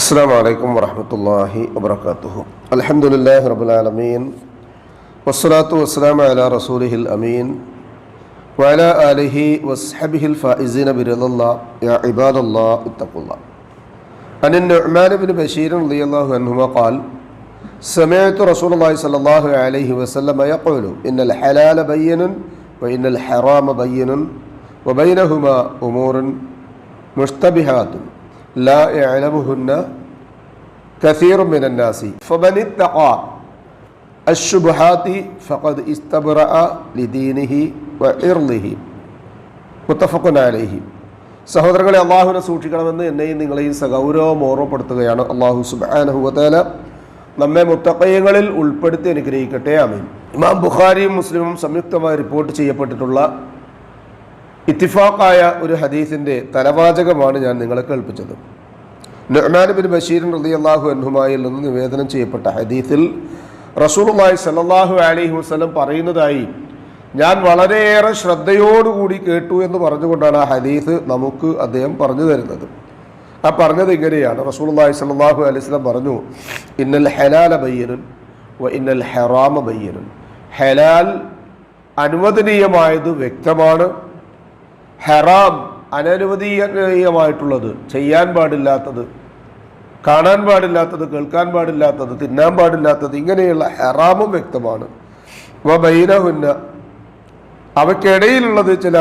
السلام عليكم ورحمة الله وبركاته الحمد لله رب العالمين والصلاة والسلام على رسوله الأمين وعلى آله وصحبه الفائزين برضا الله يا عباد الله اتقوا الله عن النعمان بن بشير رضي الله عنهما قال سمعت رسول الله صلى الله عليه وسلم يقول إن الحلال بين وإن الحرام بين وبينهما أمور مشتبهات ലാ സഹോദരങ്ങളെ അള്ളാഹുവിനെ സൂക്ഷിക്കണമെന്ന് എന്നെയും നിങ്ങളെയും സഗൗരവം ഓർമ്മപ്പെടുത്തുകയാണ് അള്ളാഹു സുബാനഹുവല നമ്മെ മുത്തക്കയങ്ങളിൽ ഉൾപ്പെടുത്തി അനുഗ്രഹിക്കട്ടെ. ആമീൻ. ഇമാം ബുഖാരിയും മുസ്ലിമും സംയുക്തമായി റിപ്പോർട്ട് ചെയ്യപ്പെട്ടിട്ടുള്ള ഇത്തിഫാഖായ ഒരു ഹദീസിന്റെ തലവാചകമാണ് ഞാൻ നിങ്ങളെ കേൾപ്പിച്ചത്. നഹ്മാൻ ബിൻ ബഷീർ റതി അള്ളാഹു അൻഹുമായിൽ നിന്ന് നിവേദനം ചെയ്യപ്പെട്ട ഹദീസിൽ റസൂലുള്ളാഹി സല്ലാഹു അലൈഹി വസല്ലം പറയുന്നതായി ഞാൻ വളരെയേറെ ശ്രദ്ധയോടുകൂടി കേട്ടു എന്ന് പറഞ്ഞുകൊണ്ടാണ് ആ ഹദീസ് നമുക്ക് അദ്ദേഹം പറഞ്ഞു തരുന്നത്. ആ പറഞ്ഞത് ഇങ്ങനെയാണ്. റസൂലുള്ളാഹി സ്വല്ലല്ലാഹു അലൈഹി വസല്ലം പറഞ്ഞു ഇന്നൽ ഹലാല ബയ്യനുൻ വ ഇന്നൽ ഹറാമ ബയ്യനുൻ. ഹലാൽ അനുവദനീയമായത് വ്യക്തമാണ്. ഹറാം അനനുവദീയമായിട്ടുള്ളത് ചെയ്യാൻ പാടില്ലാത്തത് കാണാൻ പാടില്ലാത്തത് കേൾക്കാൻ പാടില്ലാത്തത് തിന്നാൻ പാടില്ലാത്തത് ഇങ്ങനെയുള്ള ഹെറാമും വ്യക്തമാണ്. ബൈനഹുന്ന അവയ്ക്കിടയിലുള്ളത് ചില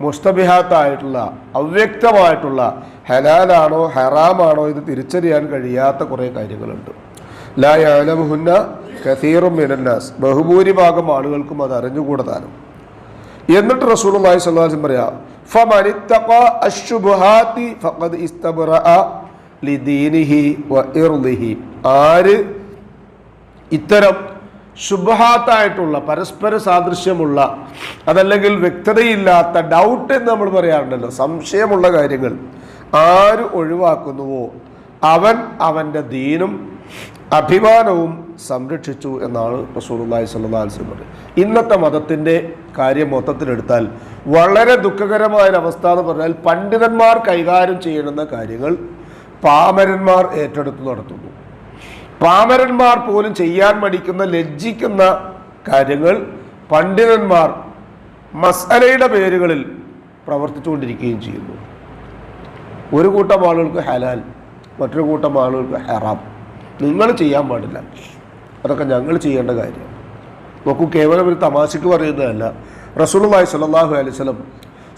മുസ്തബിഹാത്തായിട്ടുള്ള അവ്യക്തമായിട്ടുള്ള ഹലാലാണോ ഹറാമാണോ ഇത് തിരിച്ചറിയാൻ കഴിയാത്ത കുറേ കാര്യങ്ങളുണ്ട്. ലാ യാലമുഹുന്ന കസീറും മിനന്നാസ് ബഹുഭൂരിഭാഗം ആളുകൾക്കും അത് അറിഞ്ഞുകൂടതാനും. എന്നിട്ട് റസൂലുള്ളാഹി സ്വല്ലല്ലാഹു അലൈഹി പറയാ ഫഖദ് ലിദീനിഹി വഇർദിഹി ആര്? ഇത്തരം ശുഭഹാത്തായിട്ടുള്ള പരസ്പര സാദൃശ്യമുള്ള അതല്ലെങ്കിൽ വ്യക്തതയില്ലാത്ത ഡൗട്ട് എന്ന് നമ്മൾ പറയാറുണ്ടല്ലോ സംശയമുള്ള കാര്യങ്ങൾ ആര് ഒഴിവാക്കുന്നുവോ? അവൻ അവന്റെ ദീനും അഭിമാനവും സംരക്ഷിച്ചു എന്നാണ് റസൂലുള്ളാഹി സ്വല്ലല്ലാഹി അലൈഹി പറയുന്നത് ഇന്നത്തെ മതത്തിന്റെ കാര്യം മൊത്തത്തിലെടുത്താൽ വളരെ ദുഃഖകരമായൊരവസ്ഥ എന്ന് പറഞ്ഞാൽ പണ്ഡിതന്മാർ കൈകാര്യം ചെയ്യുന്ന കാര്യങ്ങൾ പാമരന്മാർ ഏറ്റെടുത്ത് നടത്തുന്നു. പാമരന്മാർ പോലും ചെയ്യാൻ മടിക്കുന്ന ലജ്ജിക്കുന്ന കാര്യങ്ങൾ പണ്ഡിതന്മാർ മസലയുടെ പേരുകളിൽ പ്രവർത്തിച്ചുകൊണ്ടിരിക്കുകയും ചെയ്യുന്നു. ഒരു കൂട്ടം ആളുകൾക്ക് ഹലാൽ മറ്റൊരു കൂട്ടം ആളുകൾക്ക് ഹറാം. നിങ്ങൾ ചെയ്യാൻ പാടില്ല. അതൊക്കെ ഞങ്ങൾ ചെയ്യേണ്ട കാര്യം. നോക്കൂ കേവലം ഒരു തമാശക്ക് പറയുന്നതല്ല. റസൂലുള്ളാഹി സ്വല്ലല്ലാഹു അലൈഹി വസല്ലം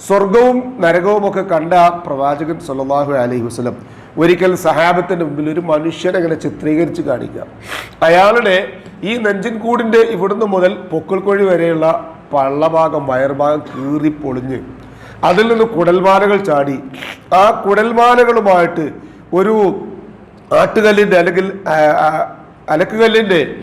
സ്വർഗവും നരകവും ഒക്കെ കണ്ട പ്രവാചകൻ സ്വല്ലല്ലാഹു അലൈഹി വസല്ലം ഒരിക്കൽ സഹാബത്തിന്റെ മുമ്പിൽ ഒരു മനുഷ്യനെ ചിത്രീകരിച്ച് കാണിക്കുക. അയാളുടെ ഈ നെഞ്ചിൻ കൂടിന്റെ ഇവിടുന്ന് മുതൽ പൊക്കിൾക്കൊഴി വരെയുള്ള പള്ളഭാഗം വയർഭാഗം കീറി പൊളിഞ്ഞ് അതിൽ നിന്ന് കുടൽമാലകൾ ചാടി. ആ കുടൽമാലകളുമായിട്ട് ഒരു ആട്ടുകല്ലിന്റെ അല്ലെങ്കിൽ അലക്കുകല്ലിന്റെ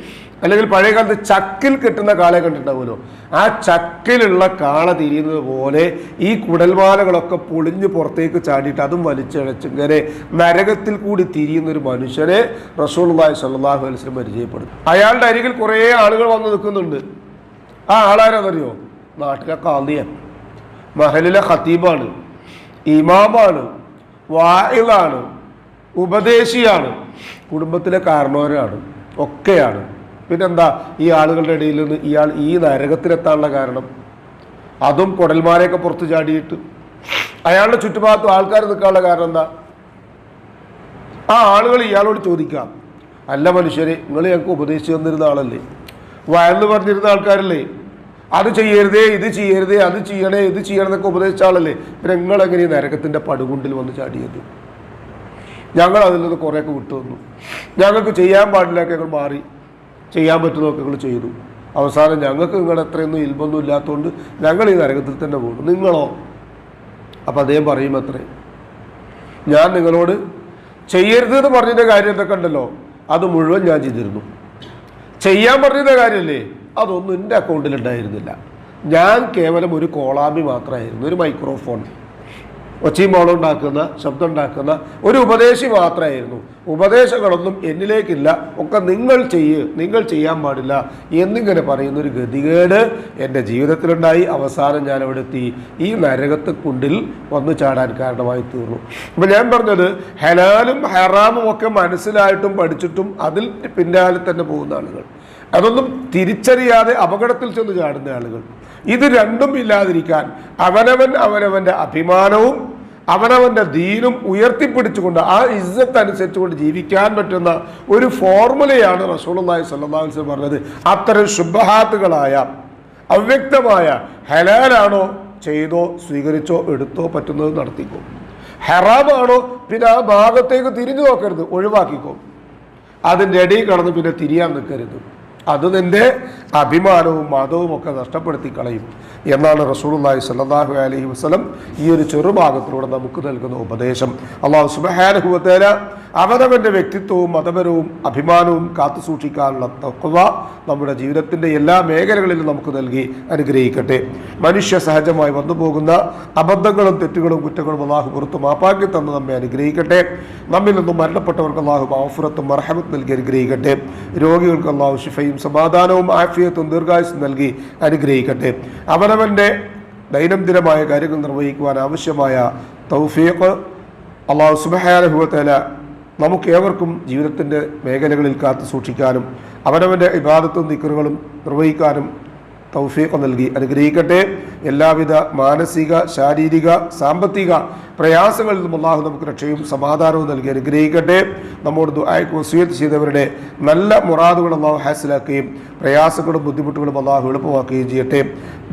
അല്ലെങ്കിൽ പഴയ കാലത്ത് ചക്കിൽ കെട്ടുന്ന കാളയെ കണ്ടിട്ടുണ്ടാവുമല്ലോ. ആ ചക്കിലുള്ള കാള തിരിയുന്നത് പോലെ ഈ കുടൽമാലകളൊക്കെ പൊളിഞ്ഞ് പുറത്തേക്ക് ചാടിയിട്ട് അതും വലിച്ചഴച്ച് ഇങ്ങനെ നരകത്തിൽ കൂടി തിരിയുന്ന ഒരു മനുഷ്യനെ റസൂലുള്ളാഹി സ്വല്ലല്ലാഹു അലൈഹി വസല്ലം പരിചയപ്പെടും അയാളുടെ അരികിൽ കുറേ ആളുകൾ വന്ന് നിൽക്കുന്നുണ്ട്. ആ ആളാരാന്നറിയോ? നാട്ടിലെ കാന്തിയൻ മഹലിലെ ഖത്തീബാണ്. ഇമാമാണ്. വായിലാണ് ഉപദേശിയാണ്. കുടുംബത്തിലെ കാരണവരാണ്. ഒക്കെയാണ്. പിന്നെന്താ? ഈ ആളുകളുടെ ഇടയിൽ നിന്ന് ഇയാൾ ഈ നരകത്തിലെത്താനുള്ള കാരണം. അതും കുടൽമാരെയൊക്കെ പുറത്ത് ചാടിയിട്ട്. അയാളുടെ ചുറ്റുഭാഗത്തും ആൾക്കാർ നിൽക്കാനുള്ള കാരണം എന്താ? ആ ആളുകൾ ഇയാളോട് ചോദിക്കാം. അല്ല മനുഷ്യരെ നിങ്ങൾ ഞങ്ങൾക്ക് ഉപദേശിച്ചു തന്നിരുന്ന ആളല്ലേ? വയന്ന് പറഞ്ഞിരുന്ന ആൾക്കാരല്ലേ? അത് ചെയ്യരുതേ ഇത് ചെയ്യരുതേ അത് ചെയ്യണേ ഇത് ചെയ്യണമെന്നൊക്കെ ഉപദേശിച്ച ആളല്ലേ? പിന്നെ ഈ നരകത്തിന്റെ പടുകുണ്ടിൽ വന്ന് ചാടിയത്? ഞങ്ങൾ അതിൽ നിന്ന് കുറേയൊക്കെ വിട്ടു വന്നു ഞങ്ങൾക്ക് ചെയ്യാൻ പാടില്ലൊക്കെ ഞങ്ങൾ മാറി. ചെയ്യാൻ പറ്റുന്നതൊക്കെ ഞങ്ങൾ ചെയ്തു. അവസാനം ഞങ്ങൾക്ക് നിങ്ങളുടെ അത്രയൊന്നും ഇൽബൊന്നും ഇല്ലാത്തതുകൊണ്ട് ഞങ്ങൾ ഈ നരകത്തിൽ തന്നെ പോകും നിങ്ങളോ? അപ്പം അദ്ദേഹം പറയും അത്രേ. ഞാൻ നിങ്ങളോട് ചെയ്യരുത് എന്ന് പറഞ്ഞതിന്റെ കാര്യം എന്തൊക്കെ ഉണ്ടല്ലോ? അത് മുഴുവൻ ഞാൻ ചെയ്തിരുന്നു. ചെയ്യാൻ പറഞ്ഞതിന്റെ കാര്യമല്ലേ അതൊന്നും എന്റെ അക്കൗണ്ടിൽ ഉണ്ടായിരുന്നില്ല. ഞാൻ കേവലം ഒരു കോളാമ്പി മാത്രമായിരുന്നു ഒരു മൈക്രോഫോൺ ഒച്ചീമോളം ഉണ്ടാക്കുന്ന ശബ്ദം ഉണ്ടാക്കുന്ന ഒരു ഉപദേശി മാത്രമായിരുന്നു. ഉപദേശങ്ങളൊന്നും എന്നിലേക്കില്ല. ഒക്കെ നിങ്ങൾ ചെയ്യ് നിങ്ങൾ ചെയ്യാൻ പാടില്ല എന്നിങ്ങനെ പറയുന്ന ഒരു ഗതികേട് എന്റെ ജീവിതത്തിലുണ്ടായി. അവസാനം ഞാൻ അവിടെ എത്തി ഈ നരകത്തെക്കുണ്ടിൽ വന്നു ചാടാൻ കാരണമായി തീർന്നു. അപ്പം ഞാൻ പറഞ്ഞത് ഹലാലും ഹറാമും ഒക്കെ മനസ്സിലായിട്ടും പഠിച്ചിട്ടും അതിൽ പിന്നാലെ തന്നെ പോകുന്ന ആളുകൾ. അതൊന്നും തിരിച്ചറിയാതെ അപകടത്തിൽ ചെന്ന് ചാടുന്ന ആളുകൾ. ഇത് രണ്ടും ഇല്ലാതിരിക്കാൻ അവനവൻ അവനവന്റെ അഭിമാനവും അവനവന്റെ ദീനും ഉയർത്തിപ്പിടിച്ചുകൊണ്ട് ആ ഇസ്സത്ത് അനുസരിച്ചുകൊണ്ട് ജീവിക്കാൻ പറ്റുന്ന ഒരു ഫോർമുലയാണ് അലൈഹി വസല്ലം പറഞ്ഞത്. അത്തരം ശുഭഹാത്തുകളായ അവ്യക്തമായ ഹലാലാണോ ചെയ്തോ സ്വീകരിച്ചോ എടുത്തോ പറ്റുന്നത് നടത്തിക്കോ. ഹറാമാണോ പിന്നെ ആ ഭാഗത്തേക്ക് തിരിഞ്ഞു നോക്കരുത് ഒഴിവാക്കിക്കോ. അതിന്റെ ഇടയിൽ കടന്ന് പിന്നെ തിരിയാൻ നിൽക്കരുത്. അത് നിന്റെ അഭിമാനവും മതവും ഒക്കെ നഷ്ടപ്പെടുത്തി കളയും എന്നാണ് റസൂലുള്ളാഹി സ്വല്ലല്ലാഹു അലൈഹി വസ്ലം ഈ ഒരു ചെറുഭാഗത്തിലൂടെ നമുക്ക് നൽകുന്ന ഉപദേശം. അള്ളാഹു സുബ്ഹാനഹു വ അവനവന്റെ വ്യക്തിത്വവും മതപരവും അഭിമാനവും കാത്തു സൂക്ഷിക്കാനുള്ള തക്കവ നമ്മുടെ ജീവിതത്തിന്റെ എല്ലാ മേഖലകളിലും നമുക്ക് നൽകി അനുഗ്രഹിക്കട്ടെ. മനുഷ്യ സഹജമായി വന്നു പോകുന്ന അബദ്ധങ്ങളും തെറ്റുകളും കുറ്റങ്ങളും അള്ളാഹു പുറത്ത് മാപ്പാക്കി തന്ന് നമ്മെ അനുഗ്രഹിക്കട്ടെ. നമ്മിൽ നിന്നും മരണപ്പെട്ടവർക്ക് അള്ളാഹു മാഫുറത്തും മർഹമത്ത് നൽകി അനുഗ്രഹിക്കട്ടെ. രോഗികൾക്ക് അള്ളാഹു ഷിഫയും സമാധാനവും ആഫിയത്തും ദീർഘായുസും നൽകി അനുഗ്രഹിക്കട്ടെ. അവനവന്റെ ദൈനംദിനമായ കാര്യങ്ങൾ നിർവഹിക്കുവാൻ ആവശ്യമായ തൗഫീഖ് അള്ളാഹു സുബഹാനുഭവത്തേല നമുക്ക് ഏവർക്കും ജീവിതത്തിന്റെ മേഖലകളിൽ കാത്തു സൂക്ഷിക്കാനും അവനവന്റെ വിവാദത്തും നിക്കറുകളും നിർവഹിക്കാനും തൗഫീഖ് നൽകി അനുഗ്രഹിക്കട്ടെ. എല്ലാവിധ മാനസിക ശാരീരിക സാമ്പത്തിക പ്രയാസങ്ങളിൽ നിന്നും അള്ളാഹു നമുക്ക് രക്ഷയും സമാധാനവും നൽകി അനുഗ്രഹിക്കട്ടെ. നമ്മോട് ദുആയ്ക്ക് വസീയത്ത് ചെയ്തവരുടെ നല്ല മുറാദുകൾ അള്ളാഹു ഹാസിലാക്കുകയും പ്രയാസങ്ങളും ബുദ്ധിമുട്ടുകളും അള്ളാഹു എളുപ്പമാക്കുകയും ചെയ്യട്ടെ.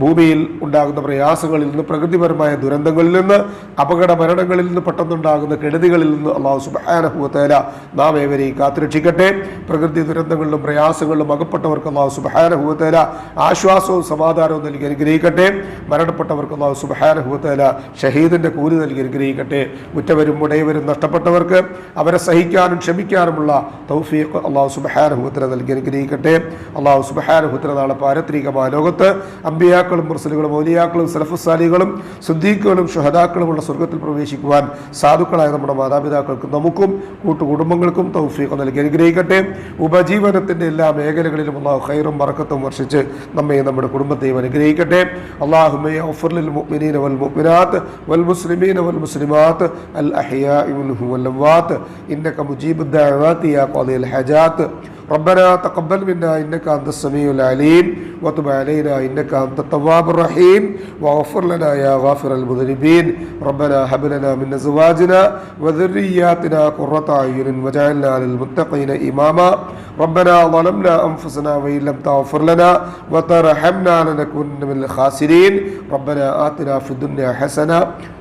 ഭൂമിയിൽ ഉണ്ടാകുന്ന പ്രയാസങ്ങളിൽ നിന്ന് പ്രകൃതിപരമായ ദുരന്തങ്ങളിൽ നിന്ന് അപകട മരണങ്ങളിൽ നിന്ന് പെട്ടെന്നുണ്ടാകുന്ന കെടുതികളിൽ നിന്ന് അള്ളാഹു സുബഹാനഹുവത്തേല നാം ഏവരെയും കാത്തുരക്ഷിക്കട്ടെ. പ്രകൃതി ദുരന്തങ്ങളിലും പ്രയാസങ്ങളിലും അകപ്പെട്ടവർക്ക് അള്ളാഹു സുബഹാനഹുവത്തേല ആശ്വാസവും സമാധാനവും നൽകി അനുഗ്രഹിക്കട്ടെ. മരണപ്പെട്ടവർക്ക് അള്ളാഹു സുബഹാനഹുവത്തേല ഷഹീദിന്റെ കൂലി നൽകി അനുഗ്രഹിക്കട്ടെ. ഉറ്റവരും ഉടയവരും നഷ്ടപ്പെട്ടവർക്ക് അവരെ സഹിക്കാനും ക്ഷമിക്കാനുമുള്ള തൗഫീഖ് അള്ളാഹു സുബഹാനഹുവത്തല നൽകി അനുഗ്രഹിക്കട്ടെ. അള്ളാഹു സുബഹാനഹുത്തല നാളെ പാരത്രികമായ ലോകത്ത് അമ്പിയാക്കളും മുർസലുകളും മൗലിയാക്കളും സലഫുസാലികളും സുദ്ദീഖുകളും ഷുഹദാക്കളുമുള്ള സ്വർഗത്തിൽ പ്രവേശിക്കുവാൻ സാധുക്കളായ നമ്മുടെ മാതാപിതാക്കൾക്കും നമുക്കും കൂട്ടുകുടുംബങ്ങൾക്കും തൗഫീഖ് നൽകി അനുഗ്രഹിക്കട്ടെ ഉപജീവനത്തിൻ്റെ എല്ലാ മേഖലകളിലും അള്ളാഹു ഖൈറും ബറക്കത്തും വർഷിച്ച് നമ്മെ നമ്മുടെ കുടുംബത്തെയും അനുഗ്രഹിക്കട്ടെ അള്ളാഹുമയ ഒഫർലിൽ മുഅ്മിനീന വൽ മുഅ്മിനാത്ത് വൽ മുസ്ലിമീന വൽ മുസ്ലിമാത്ത് അൽ അഹ്യാഇ മിൻഹും വൽ അംവാത്ത് ഇന്നക മുജീബു الدعوات يا قاضي الحاجات ربنا تقبل منا انك انت السميع العليم وتب علينا انك انت التواب الرحيم واغفر لنا يا غافر المذنبين ربنا هب لنا من ازواجنا وذرياتنا قرة اعين واجعلنا للمتقين اماما ربنا ظلمنا انفسنا وان لم تغفر لنا وترحمنا لنكن من الخاسرين ربنا اتنا في الدنيا حسنه